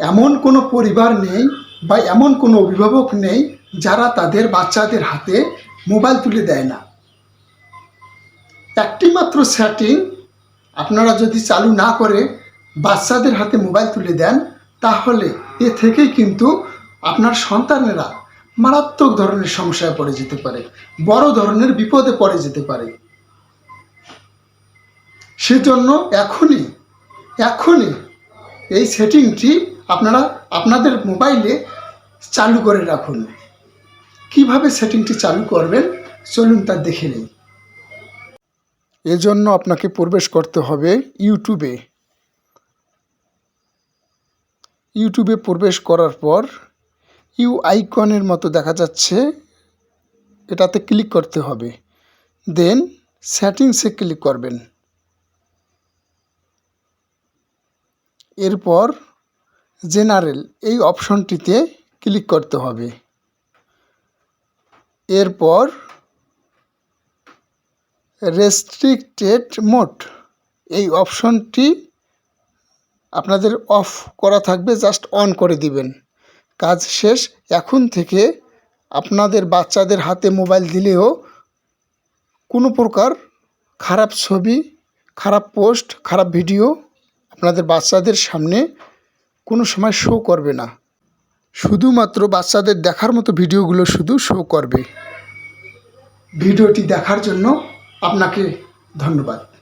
এমন কোনো পরিবার নেই বা এমন কোনো অভিভাবক নেই যারা তাদের বাচ্চাদের হাতে মোবাইল তুলে দেয় না। একটি মাত্র সেটিং আপনারা যদি চালু না করে বাচ্চাদের হাতে মোবাইল তুলে দেন, তাহলে এ থেকেই কিন্তু আপনার সন্তানেরা মারাত্মক ধরনের সমস্যায় পড়ে যেতে পারে, বড় ধরনের বিপদে পড়ে যেতে পারে। সেজন্য এখনই এখনই এই সেটিংটি আপনারা আপনাদের মোবাইলে চালু করে রাখুন। কীভাবে সেটিংটি চালু করবেন চলুন তা দেখে নিই। এজন্য আপনাকে প্রবেশ করতে হবে ইউটিউবে। ইউটিউবে প্রবেশ করার পর ইউ আইকনের মতো দেখা যাচ্ছে, এটাতে ক্লিক করতে হবে। দেন সেটিংসে ক্লিক করবেন। এরপর জেনারেল এই অপশনটিতে ক্লিক করতে হবে। এরপর রেস্ট্রিক্টেড মোড এই অপশনটি আপনাদের অফ করা থাকবে জাস্ট অন করে দিবেন। কাজ শেষ, এখন থেকে আপনাদের বাচ্চাদের হাতে মোবাইল দিলেও কোনো প্রকার খারাপ ছবি, খারাপ পোস্ট খারাপ ভিডিও আপনাদের বাচ্চাদের সামনে কোনো সময় শো করবে না। শুধুমাত্র বাচ্চাদের দেখার মতো ভিডিওগুলো শুধু শো করবে। ভিডিওটি দেখার জন্য আপনাকে ধন্যবাদ।